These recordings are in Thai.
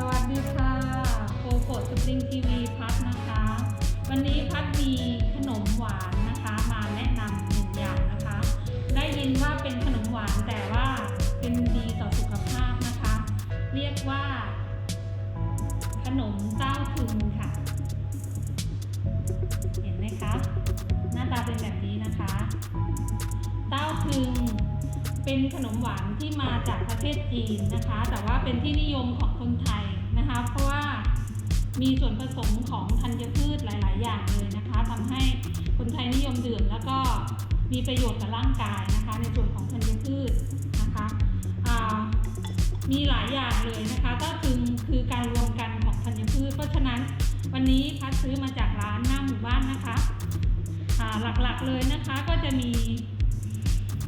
สวัสดีค่ะโกโกสปริงทีวีพัดนะคะ วันนี้พัดมีขนมหวานนะคะ มาแนะนำหนึ่งอย่างนะคะ ได้ยินว่าเป็นขนมหวานแต่ว่าเป็นดีต่อสุขภาพนะคะ เรียกว่า ขนมเต้าถึงค่ะ เห็นไหมคะหน้าตาเป็นแบบนี้นะคะ เต้าถึงเป็นขนมหวานที่มาจากประเทศจีนนะคะ แต่ว่าเป็นที่นิยมของคนไทย นะคะ เพราะว่ามีส่วนผสมของธัญพืชหลาย ๆ อย่างเลยนะคะทำให้คนไทยนิยมดื่มแล้วก็มีประโยชน์กับร่างกายนะคะ ในส่วนของธัญพืชนะคะมีหลายอย่างเลยนะคะก็คือคือการรวมกันของธัญพืช เพราะฉะนั้นวันนี้พัดซื้อมาจากร้านหน้าหมู่บ้านนะคะหลักๆเลยนะคะก็จะมี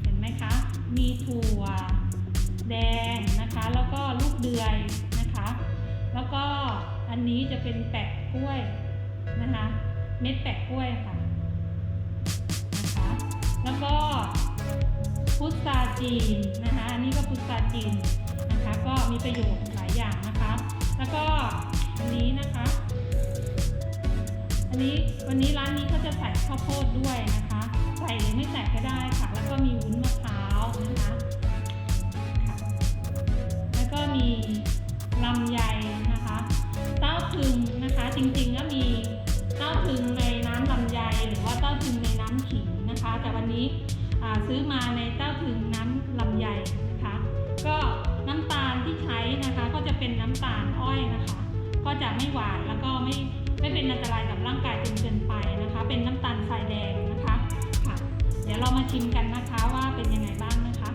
เห็นไหมคะ มีถั่วแดงนะคะ แล้วก็ลูกเดือย ก็อันนี้จะเป็นแปะกล้วยนะคะ เม็ดแปะกล้วยค่ะนะคะ แล้วก็พุทราจีนนะคะอันนี้ก็พุทราจีนนะคะ ก็มีประโยชน์หลายอย่างนะคะ แล้วก็อันนี้นะคะ อันนี้วันนี้ร้านนี้เขาจะใส่ข้าวโพดด้วยนะคะ ใส่หรือไม่ใส่ก็ได้ค่ะ แล้วก็มีวุ้นมะพร้าวนะคะค่ะแล้วก็มีลำไย เต้าถึงนะคะ จริงๆก็มีเต้าถึงในน้ำลำไยหรือว่าเต้าถึงในน้ำขิงนะคะ แต่วันนี้ซื้อมาในเต้าถึงน้ำลำไยนะคะ ก็น้ำตาลที่ใช้นะคะก็จะเป็นน้ำตาลอ้อยนะคะ ก็จะไม่หวานแล้วก็ไม่ไม่เป็นอันตรายกับร่างกายจนเกินไปนะคะ เป็นน้ำตาลทรายแดงนะคะค่ะ เดี๋ยวเรามาชิมกันนะคะว่าเป็นยังไงบ้างนะคะ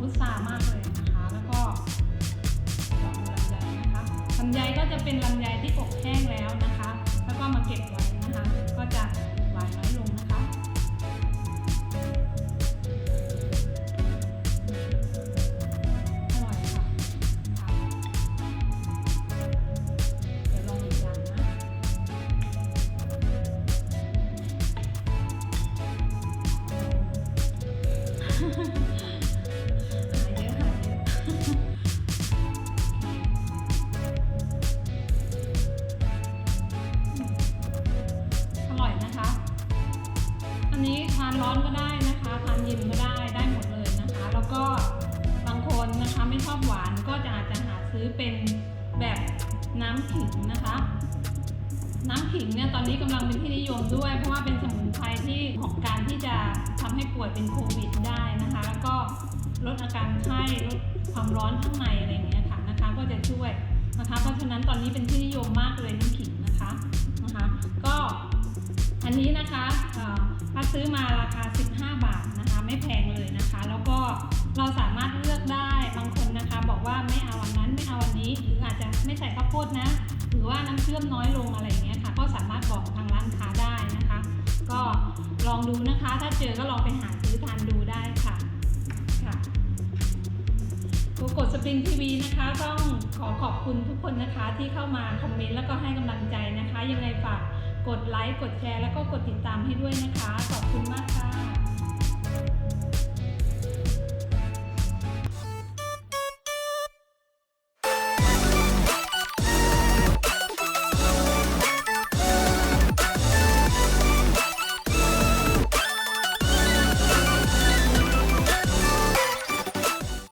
พุทรามากเลยนะคะ แล้วก็ลองดูลำไยนะคะลำไยก็จะเป็นลำไยที่อบแห้งแล้วนะคะ แล้วก็มาเก็บไว้นะคะ ก็จะหวานน้อยลงนะคะอร่านร้อนก็ได้นะคะ ทานเย็นก็ได้ได้หมดเลยนะคะ แล้วก็บางคนนะคะไม่ชอบหวานก็จะอาจจะหาซื้อเป็นแบบน้ำขิงนะคะ น้ำขิงเนี่ยตอนนี้กำลังเป็นที่นิยมด้วย เพราะว่าเป็นสมุนไพรที่ของการที่จะทำให้ป่วยเป็นโควิดได้นะคะ แล้วก็ลดอาการไข้ลดความร้อนข้างในอะไรอย่างเงี้ยค่ะนะคะ ก็จะช่วยนะคะ เพราะฉะนั้นตอนนี้เป็นที่นิยมมากเลยน้ำขิงนะคะนะคะ ก็อันนี้นะคะาซื้อมาราคา 15 บาทนะคะ ไม่แพงเลยนะคะ แล้วก็เราสามารถเลือกได้บางคนนะคะ บอกว่าไม่เอาอันนั้นไม่เอาอันนี้หรืออาจจะไม่ใส่ข้าวโพดนะ หรือว่าน้ำเชื่อมน้อยลงอะไรอย่างเงี้ยค่ะ ก็สามารถบอกทางร้านค้าได้นะคะ ก็ลองดูนะคะ ถ้าเจอก็ลองไปหาซื้อทานดูได้ค่ะค่ะกูกดสปริงทีวีนะคะ ต้องขอขอบคุณทุกคนนะคะที่เข้ามาคอมเมนต์แล้วก็ให้กำลังใจนะคะยัง กดไลค์ กดแชร์ แล้วก็กดติดตามให้ด้วยนะคะ ขอบคุณมากค่ะ